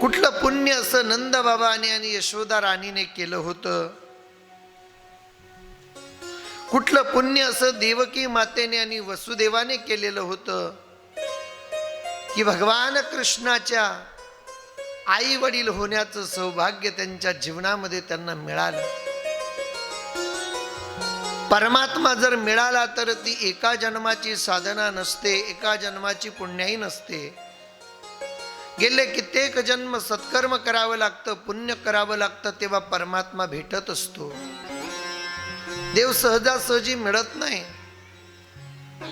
कुठलं पुण्य असं नंद बाबाने आणि यशोदा राणीने केलं होतं? कुठलं पुण्य असं देवकी मातेने आणि वसुदेवाने केलेलं होतं? की भगवान कृष्णाच्या आई वडील होण्याचं सौभाग्य त्यांच्या जीवनामध्ये त्यांना मिळालं? परमात्मा जर मिळाला तर ती एका जन्माची साधना नसते एका जन्माची पुण्याही नसते. गेले कित्येक जन्म सत्कर्म करावं लागतं पुण्य करावं लागतं तेव्हा परमात्मा भेटत असतो. देव सहजासहजी मिळत नाही.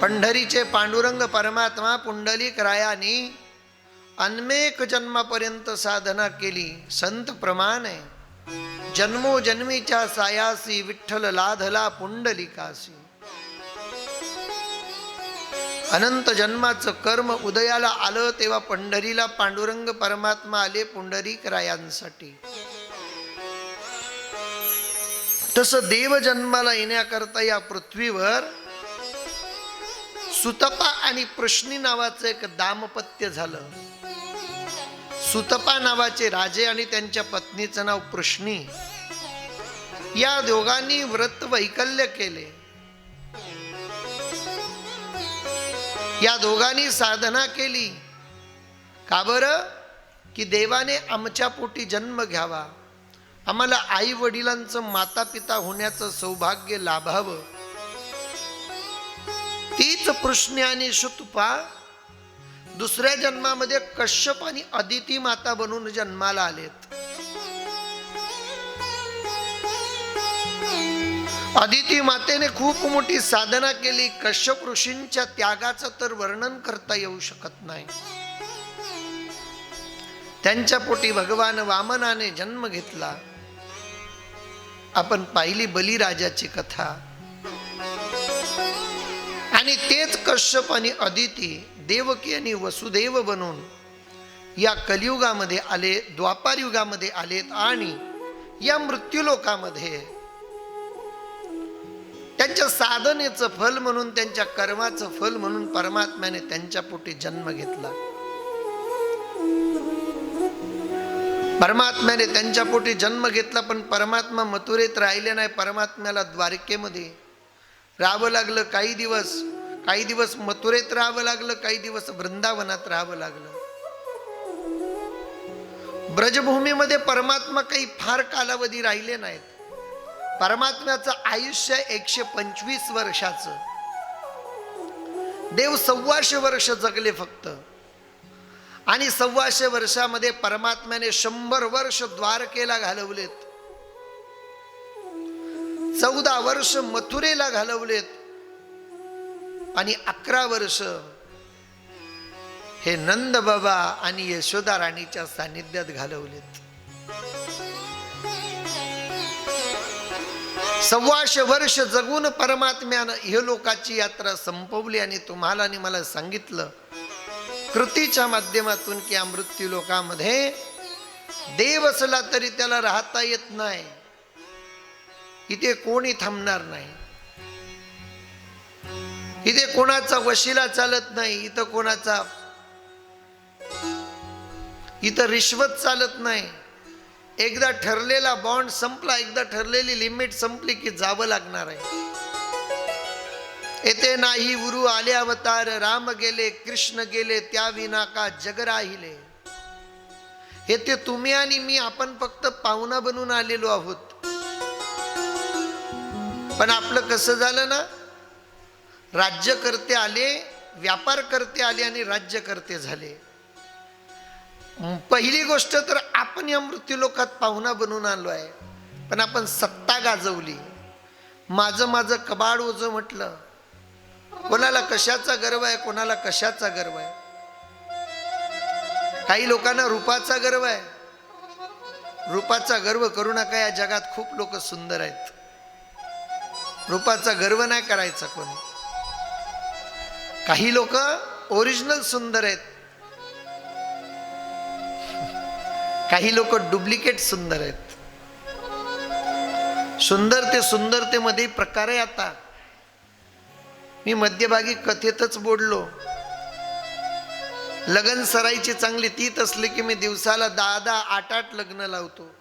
पंढरीचे पांडुरंग परमात्मा पुंडलिक रायानी अनमेक जन्मापर्यंत साधना केली. संत प्रमाण आहे जन्मोजन्मीच्या सायासी विठ्ठल लाधला पुंडलिकासी. अनंत जन्माचं कर्म उदयाला आलं तेव्हा पंढरीला पांडुरंग परमात्मा आले पुंडरीक रायांसाठी तसं देव जन्माला येण्याकरता या पृथ्वीवर सुतपा आणि प्रश्नी नावाचं एक दाम्पत्य झालं. सुतपा नावाचे राजे आणि त्यांच्या पत्नीचं नाव प्रश्नी या दोघांनी व्रत वैकल्य केले. या दोघांनी साधना केली. का बरं? की देवाने आमच्या पोटी जन्म घ्यावा. आम्हाला आई वडिलांचं माता पिता होण्याचं सौभाग्य लाभावं. तीच कृष्ण आणि शुतपा दुसऱ्या जन्मामध्ये कश्यप आणि अदिती माता बनून जन्माला आलेत. अदिती मातेने खूप मोठी साधना केली. कश्यप ऋषींच्या त्यागाचं तर वर्णन करता येऊ शकत नाही. त्यांच्या पोटी भगवान वामनाने जन्म घेतला. आपण पाहिली बलिराजाची कथा. आणि तेच कश्यप आणि अदिती देवकी आणि वसुदेव बनून या कलियुगामध्ये आले द्वापार युगामध्ये आलेत आणि या मृत्यूलोकामध्ये त्यांच्या साधनेचं फल म्हणून त्यांच्या कर्माचं फल म्हणून परमात्म्याने त्यांच्या पोटी जन्म घेतला. परमात्म्याने त्यांच्या पोटी जन्म घेतला पण परमात्मा मथुरेत राहिले नाही. परमात्म्याला द्वारकेमध्ये राहावं लागलं काही दिवस काही दिवस मथुरेत राहावं लागलं काही दिवस वृंदावनात राहावं लागलं. ब्रजभूमीमध्ये परमात्मा काही फार कालावधी राहिले नाहीत. परमात्म्याचं आयुष्य एकशे पंचवीस वर्षाचं. देव सव्वाशे वर्ष जगले फक्त. आणि सव्वाशे वर्षामध्ये परमात्म्याने शंभर वर्ष द्वारकेला घालवलेत. चौदा वर्ष मथुरेला घालवलेत. आणि अकरा वर्ष हे नंद बाबा आणि यशोदा राणीच्या सानिध्यात घालवलेत. सव्वाशे वर्ष जगून परमात्म्यानं हे लोकाची यात्रा संपवली आणि तुम्हाला आणि मला सांगितलं. कृतीच्या माध्यमातून की या मृत्यू लोकामध्ये देव असला तरी त्याला राहता येत नाही. इथे कोणी थांबणार नाही. इथे कोणाचा वशिला चालत नाही इथं कोणाचा इथं रिश्वत चालत नाही. एकदा ठरलेला बॉन्ड संपला एकदा ठरलेली लिमिट संपली की जावं लागणार आहे. येथे नाही गुरु आले अवतार राम गेले कृष्ण गेले त्या विना का जग राहिले? येथे तुम्ही आणि मी आपण फक्त पाहुणा बनून आलेलो आहोत. पण आपलं कसं झालं ना? राज्य करते आले व्यापार करते आले आणि राज्य करते झाले. पहिली गोष्ट तर आपण या मृत्यूलोकात पाहुणा बनून आलो आहे. पण आपण सत्ता गाजवली. माझं माझं कबाड ओझं म्हटलं. कोणाला कशाचा गर्व आहे कोणाला कशाचा गर्व आहे? काही लोकांना रूपाचा गर्व आहे. रूपाचा गर्व करू नका या जगात खूप लोक सुंदर आहेत. रूपाचा गर्व नाही करायचा कोणी. काही लोक ओरिजिनल सुंदर आहेत. काही लोक डुप्लिकेट सुंदर आहेत. सुंदर ते सुंदरतेमध्ये प्रकार आहे आता. मी मध्यभागी कथेतच बोललो. लगन सराईची चांगली तीत असली की मी दिवसाला दहा दहा आठ आठ लग्न लावतो.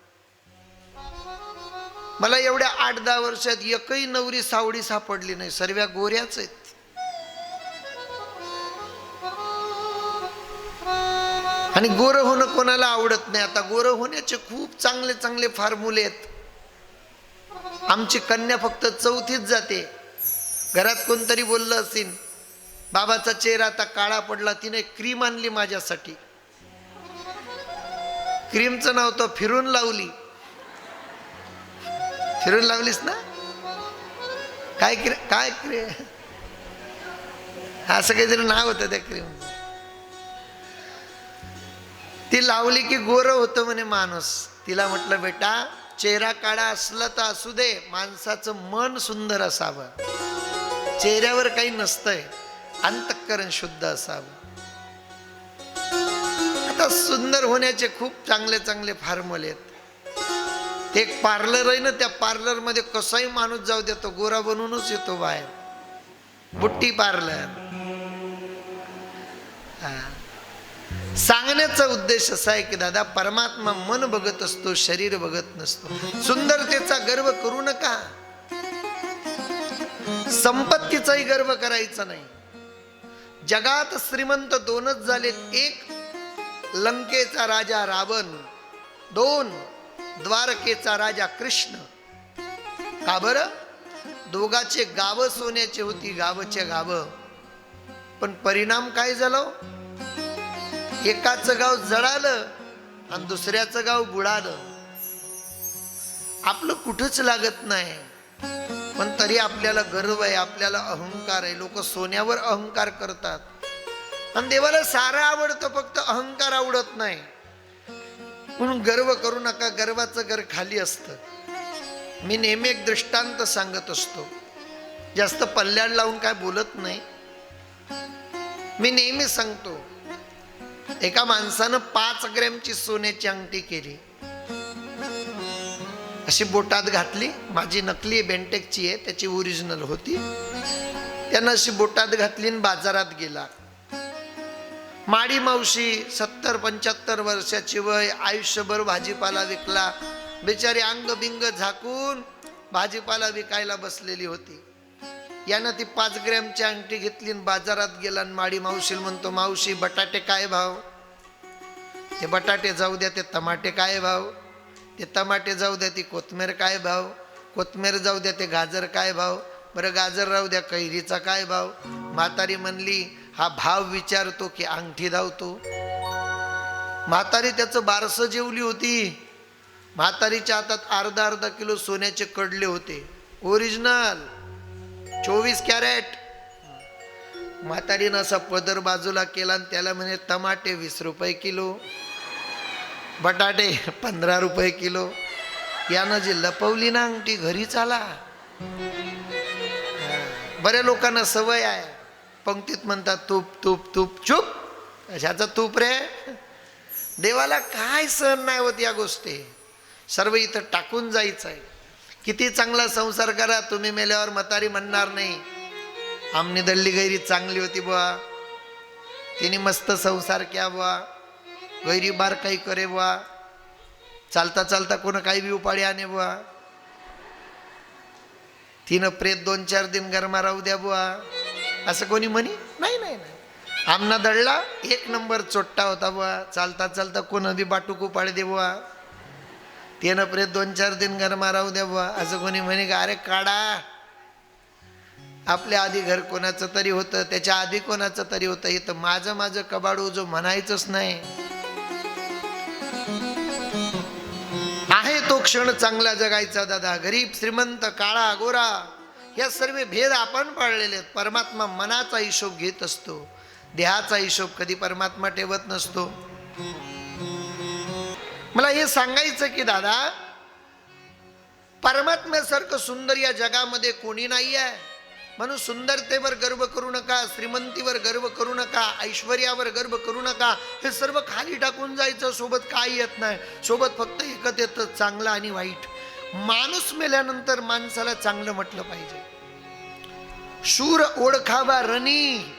मला एवढ्या आठ दहा वर्षात एकही नवरी सावडी सापडली नाही. सर्व्या गोऱ्याच आहेत. आणि गोरं होणं कोणाला आवडत नाही. आता गोरं होण्याचे खूप चांगले चांगले फॉर्म्युले आहेत. आमची कन्या फक्त चौथीत जाते. घरात कोणतरी बोललं असेल बाबाचा चेहरा आता काळा पडला तिने क्रीम आणली माझ्यासाठी. क्रीमचं नाव तर फिरून लावली. फिरून लावलीस ना? काय क्रे काय क्रे असं काहीतरी नाव होतं त्या क्रीम ती लावली की गोर होतं म्हणे माणूस. तिला म्हटलं बेटा चेहरा काळा असला तर असू दे माणसाचं मन सुंदर असावं. चेहऱ्यावर काही नसतंय अंतःकरण शुद्ध असावं. आता सुंदर होण्याचे खूप चांगले चांगले फॉर्म्युले आहेत. ते एक पार्लर आहे ना त्या पार्लरमध्ये कसाही माणूस जाऊ देतो गोरा बनवूनच येतो बाहेर. बुट्टी पार्लर. हा. सांगण्याचा उद्देश असा आहे की दादा परमात्मा मन बघत असतो शरीर बघत नसतो. सुंदरतेचा गर्व करू नका. संपत्तीचाही गर्व करायचा नाही. जगात श्रीमंत दोनच झालेत. एक लंकेचा राजा रावण दोन द्वारकेचा राजा कृष्ण. का बर? दोघाचे गाव सोन्याचे होती गावचे गाव. पण परिणाम काय झालं हो? एकाचं गाव जळालं आणि दुसऱ्याचं गाव बुडालं. आपलं कुठंच लागत नाही. पण तरी आपल्याला गर्व आहे आपल्याला अहंकार आहे. लोक सोन्यावर अहंकार करतात. आणि देवाला सारं आवडतं फक्त अहंकार आवडत नाही. म्हणून गर्व करू नका गर्वाचं घर खाली असतं. मी नेहमी एक दृष्टांत सांगत असतो. जास्त पल्ल्याड लावून काय बोलत नाही. मी नेहमी सांगतो एका माणसानं पाच ग्रॅमची सोन्याची अंगठी केली. अशी बोटात घातली. माझी नकली बेंटेकची आहे त्याची ओरिजिनल होती. त्यानं अशी बोटात घातली आणि बाजारात गेला. माडी मावशी सत्तर पंच्याहत्तर वर्षाची वय आयुष्यभर भाजीपाला विकला. बिचारी अंग बिंग झाकून भाजीपाला विकायला बसलेली होती. यानं ती पाच ग्रॅमची अंगठी घेतली आणि बाजारात गेला आणि माडी मावशी म्हणतो मावशी बटाटे काय भाव? ते बटाटे जाऊ द्या ते टमाटे काय भाव? ते टमाटे जाऊ द्या ती कोथमीर काय भाव? कोथमीर जाऊ द्या ते गाजर काय भाव? बरं गाजर राहू द्या कैरीचा काय भाव? म्हातारी म्हणली हा भाव विचारतो की अंगठी धावतो. म्हातारी त्याचं बारसं जेवली होती. म्हातारीच्या हातात अर्धा अर्धा किलो सोन्याचे कडले होते. ओरिजिनल चोवीस कॅरेट. म्हातारीनं असा पदर बाजूला केला आणि त्याला म्हणे टमाटे वीस रुपये किलो. बटाटे पंधरा रुपये किलो. यानं जी लपवली ना अंगठी घरीच आला बऱ्या लोकांना सवय आहे. पंक्तीत म्हणतात तूप तूप तूप चूप. कशाचं तूप रे. देवाला काय सहन नाही होत या गोष्टी. सर्व इथं टाकून जायचं आहे किती चांगला संसार करा तुम्ही मेल्यावर म्हातारी म्हणणार नाही. आमनी दल्ली गैरी चांगली होती बुवा. तिने मस्त संसार क्या बुवा. गैरी बार काही करे बुवा. चालता चालता कोण काही बी उपाडी आणे बुवा. तिनं प्रेत दोन चार दिन गरमा राहू द्या बुवा. असं कोणी म्हणी? नाही नाही नाही. आमना दळला एक नंबर चोट्टा होता बुवा. चालता चालता कोण बी बाटूक उपाडी दे बुवा. तिनं प्रेत दोन चार दिन गरमा राहू द्या बुवा. असं कोणी म्हणे का अरे काढा. आपल्या आधी घर कोणाचं तरी होतं त्याच्या आधी कोणाचं तरी होतं इथं माझं माझं कबाडू जो म्हणायचंच नाही. क्षण चांगला जगायचा दादा. गरीब श्रीमंत काळा गोरा या सर्व भेद आपण पाळलेले आहेत. परमात्मा मनाचा हिशोब घेत असतो. देहाचा हिशोब कधी परमात्मा ठेवत नसतो. मला हे सांगायचं की दादा परमात्म्यासारखं सुंदर या जगामध्ये कोणी नाही आहे म्हणून सुंदरतेवर गर्व करू नका श्रीमंतीवर गर्व करू नका ऐश्वर्यावर गर्व करू नका. हे सर्व खाली टाकून जायचं सोबत काही येत नाही. सोबत फक्त एकच येतं चांगलं आणि वाईट. माणूस मेल्यानंतर माणसाला चांगलं म्हटलं पाहिजे. शूर ओळखावा रणी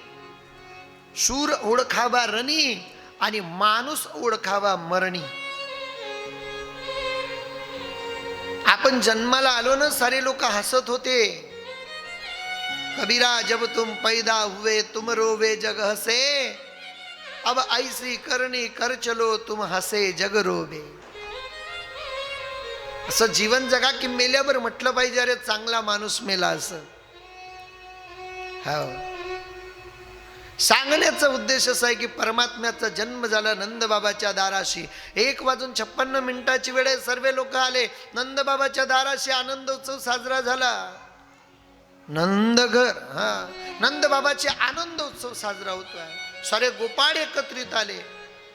शूर ओळखावा रणी आणि माणूस ओळखावा मरणी. आपण जन्माला आलो ना सारे लोक हसत होते. कबीरा जब तुम पैदा हुए तुम रोवे जग हसे। अब ऐसी करणी कर चलो तुम हसे जग रोवे। असं जीवन जगा की मेल्यावर म्हटलं पाहिजे अरे चांगला माणूस मेला असं. हो. सांगण्याचा उद्देश असा आहे की परमात्म्याचा जन्म झाला नंदबाबाच्या दाराशी. एक वाजून छप्पन्न मिनिटाची वेळ सर्व लोक आले. नंदबाबाच्या दाराशी आनंदोत्सव साजरा झाला. नंदघर हा. नंदबाबाचे आनंद उत्सव साजरा होतोय. सारे गोपाळ एकत्रित आले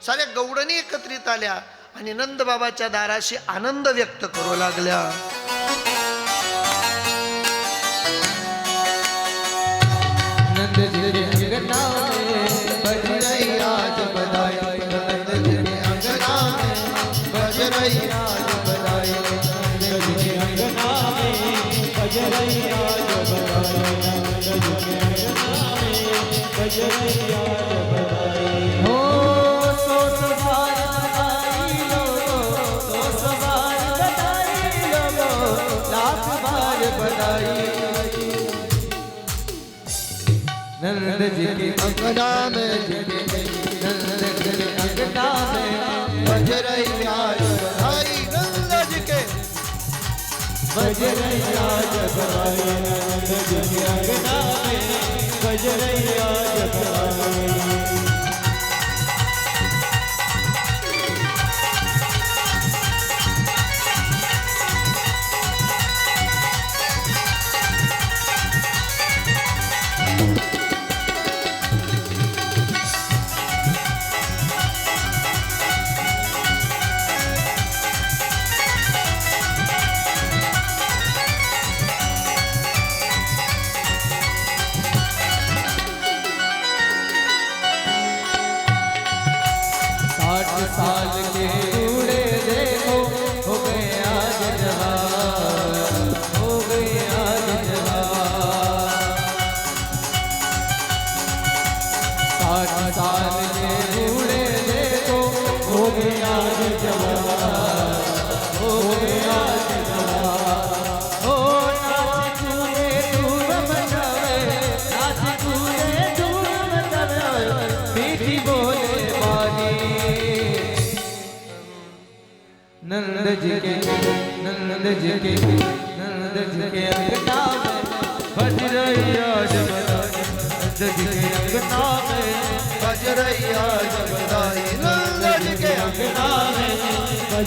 सारे गौडणी एकत्रित आल्या आणि नंदबाबाच्या दाराशी आनंद व्यक्त करू लागल्या. नंद जी के अंगना में नंद जी के अंगना में बज रही आज बधाई नंद जी के बज रही आज बधाई नंद जी के अंगना में बज रही आज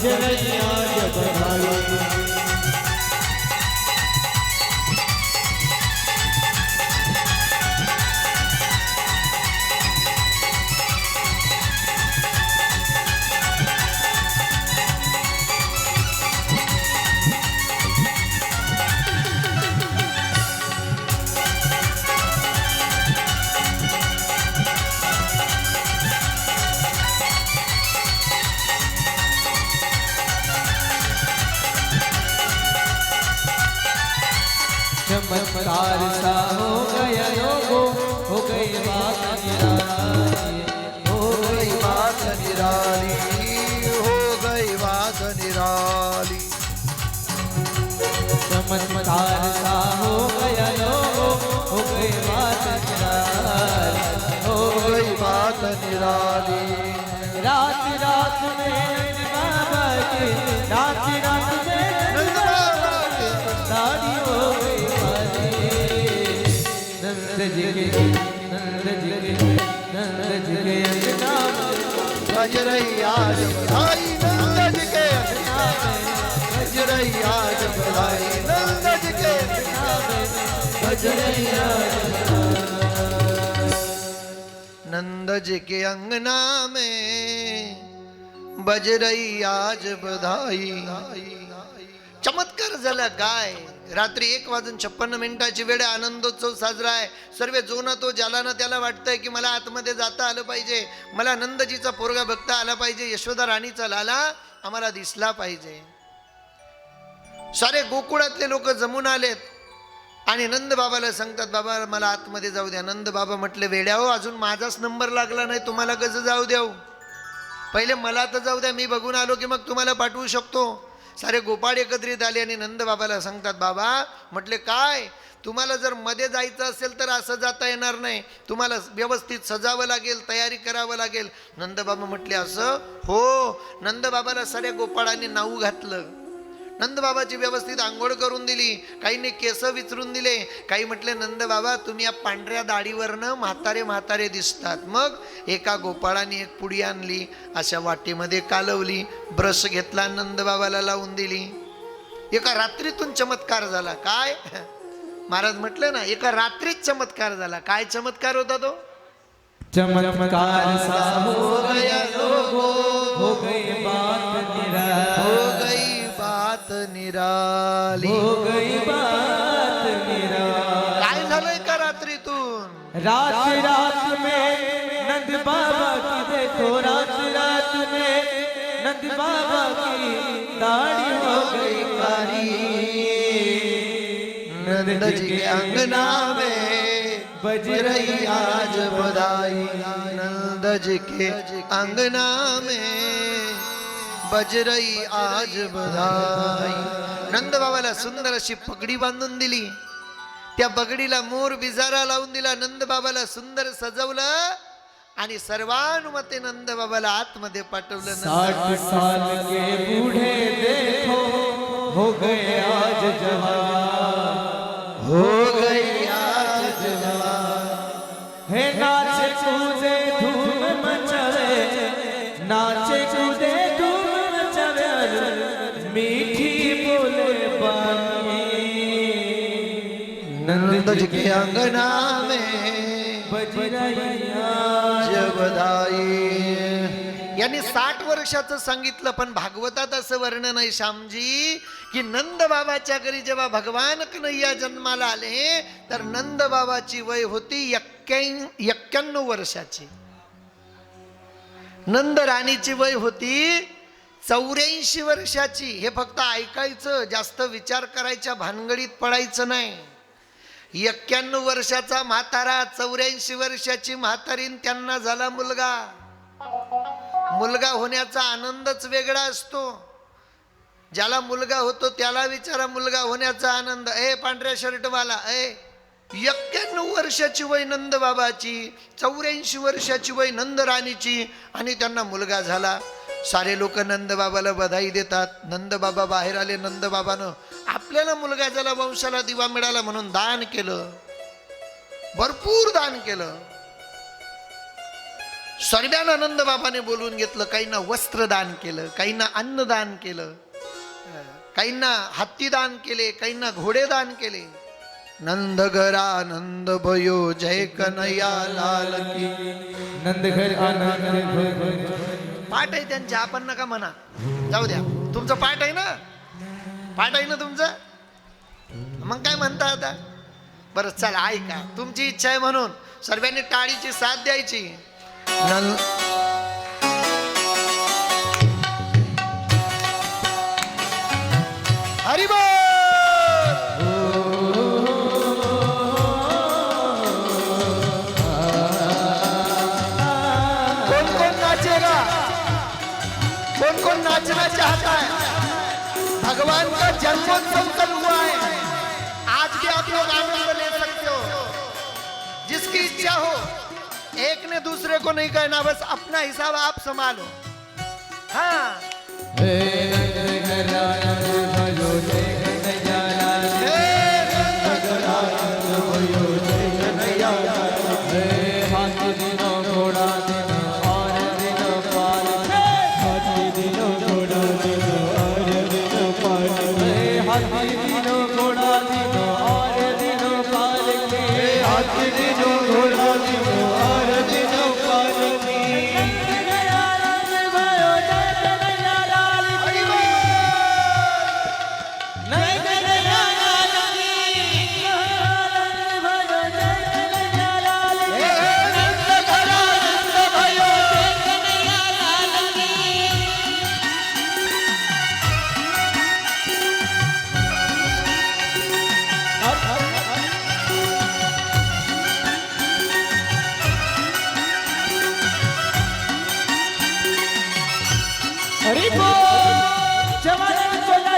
बज चमत्कार सा हो गया लोगो हो गई बात निराली हो गई बात निराली हो गई बात निराली चमत्कार सा हो गया लोगो हो गई बात निराली हो गई बात निराली रात रात में बाबा की रात में नंद जी के अंगना में बज रही आज बधाई के के अंगना में बज रही आज बधाई। चमत्कार झाला काय रात्री एक वाजून छप्पन्न मिनिटाची वेळ आनंदोत्सव साजरा आहे. सर्व जो ना तो ज्याला ना त्याला वाटतंय की मला आतमध्ये जाता आलं पाहिजे. मला नंदजीचा पोरगा बघता आला पाहिजे. यशोदा राणीचा लाला आम्हाला दिसला पाहिजे. सारे गोकुळातले लोक जमून आलेत. आणि नंद बाबाला सांगतात बाबा मला आतमध्ये जाऊ द्या. नंद बाबा म्हटले वेड्या हो अजून माझाच नंबर लागला नाही. तुम्हाला कसं जाऊ द्याव पहिले मला तर जाऊ द्या. मी बघून आलो की मग तुम्हाला पाठवू शकतो. सारे गोपाळ एकत्रित आले आणि नंदबाबाला सांगतात बाबा म्हटले काय? तुम्हाला जर मध्ये जायचं असेल तर असं जाता येणार नाही. तुम्हाला व्यवस्थित सजावं लागेल तयारी करावं लागेल. नंदबाबा म्हटले असं? हो. नंदबाबाला साऱ्या गोपाळाने नाऊ घातलं. नंदबाबाची व्यवस्थित आंघोळ करून दिली. काहींनी केस विचरून दिले. काही म्हटले नंदबाबा तुम्ही या पांढऱ्या दाढीवरनं म्हातारे म्हातारे दिसतात. मग एका गोपाळाने एक पुडी आणली. अशा वाटीमध्ये कालवली. ब्रश घेतला नंदबाबाला लावून दिली. एका रात्रीतून चमत्कार झाला. काय? महाराज म्हटलं ना एका रात्रीत चमत्कार झाला. काय चमत्कार होता तो? चमत्कार निराली। हो गई बात निराली। काय झालं एका रात्रीतून? रात रात में नंद बाबा की देखो रात रात में नंद बाबा की दाढ़ी हो गई काली। नंद जी के अंगना में बज रही आज बधाई। नंद जी के अंगना में बजरई आज बधाई. नंद बाबाला सुंदर अशी पगडी बांधून दिली. त्या बगडीला मोर बिजारा लावून दिला. नंद बाबाला सुंदर सजवलं आणि सर्वानुमते नंद बाबाला आतमध्ये पाठवलं. साठ साल के बूढ़े देखो हो गए आज जवान. हो गई नंद जी के अंगना में जगदाई यांनी साठ वर्षाचं सांगितलं पण भागवतात असं वर्णन आहे श्यामजी की नंद बाबाच्या घरी जेव्हा भगवान कन्हैया जन्माला आले तर नंद बाबाची वय होती एक्क्याण्णव वर्षाची. नंद राणीची वय होती चौऱ्याऐंशी वर्षाची. हे फक्त ऐकायचं जास्त विचार करायच्या भानगडीत पडायचं नाही. एक्क्याण्णव वर्षाचा म्हातारा चौऱ्याऐंशी वर्षाची म्हातारीन त्यांना झाला मुलगा. मुलगा होण्याचा आनंदच वेगळा असतो. ज्याला मुलगा होतो त्याला विचारा मुलगा होण्याचा आनंद. ए पांढऱ्या शर्टवाला ए एक्क्याण्णव वर्षाची वय नंद बाबाची चौऱ्याऐंशी वर्षाची वय नंद राणीची आणि त्यांना मुलगा झाला. सारे लोक नंदबाबाला बधाई देतात. नंदबाबा बाहेर आले नंदबाबानं आपल्याला मुलगा झाला वंशाला दिवा मिळाला म्हणून दान केलं. भरपूर दान केलं. सर्वांना नंदबाबाने बोलून घेतलं काहींना वस्त्र दान केलं काहींना अन्नदान केलं काहींना हत्ती दान केले काहींना घोडे दान केले. नंद घरा नंद भयो जय कन्हैया लाल की. नंद घर आनंद पाठ आहे त्यांच्या आपण नका म्हणा. जाऊ द्या. तुमचं पाठ आहे ना? पाठ आहे ना तुमचं? मग काय म्हणता आता? बरं चला ऐका. तुमची इच्छा आहे म्हणून. सर्वांनी टाळीची साथ द्यायची. भगवान का जन्मोत्सव कल हुआ है? आज भी आप लोग आनंद ले सकते हो। जिसकी इच्छा हो, एक ने दूसरे को नहीं कहना, बस अपना हिसाब आप संभालो। हाँ। हे हाथी दिनो घोड़ा हरी जवान कोला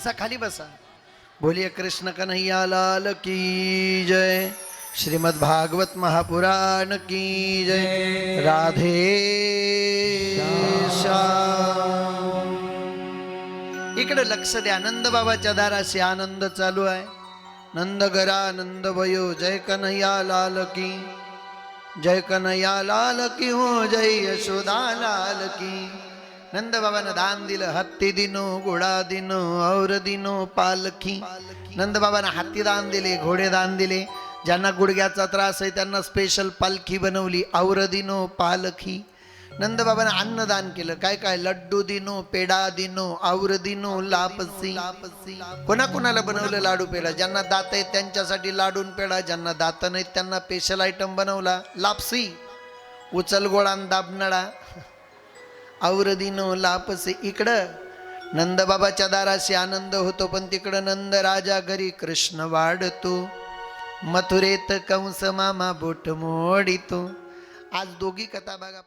बसा खाली बसा. बोलिए कृष्ण कन्हैया लाल की जय श्रीमद भागवत महापुराण की जय राधे इकडे लक्ष द्या आनंद बाबाच्या दाराशी आनंद चालू आहे. नंद गरा नंद भयो जय कन्हैया लाल की जय कन्हैया लाल की हो जय यशोदा लाल की. नंद बाबानं दान दिलं हत्ती दिनो घोडा दिनो और दिनो पालखी. नंद बाबानं हत्ती दान दिले घोडे दान दिले ज्यांना गुडघ्याचा त्रास आहे त्यांना स्पेशल पालखी बनवली और दिनो पालखी. नंद बाबानं अन्नदान केलं. काय काय? लड्डू दिनो पेडा दिनो आवर दिनो लापसी. कोणा कोणाला बनवलं लाडू पेडा ज्यांना दात आहेत त्यांच्यासाठी लाडून पेडा ज्यांना दात नाहीत त्यांना स्पेशल आयटम बनवला लापसी. उचल गोळान दाबनळा. आवर लापसे इकडं. नंदबाबाच्या दाराशी आनंद होतो पण तिकडं नंद राजा घरी कृष्ण वाढतो. मथुरेत कंस मामा बोट मोडितो. आज दोघी कथा बघा.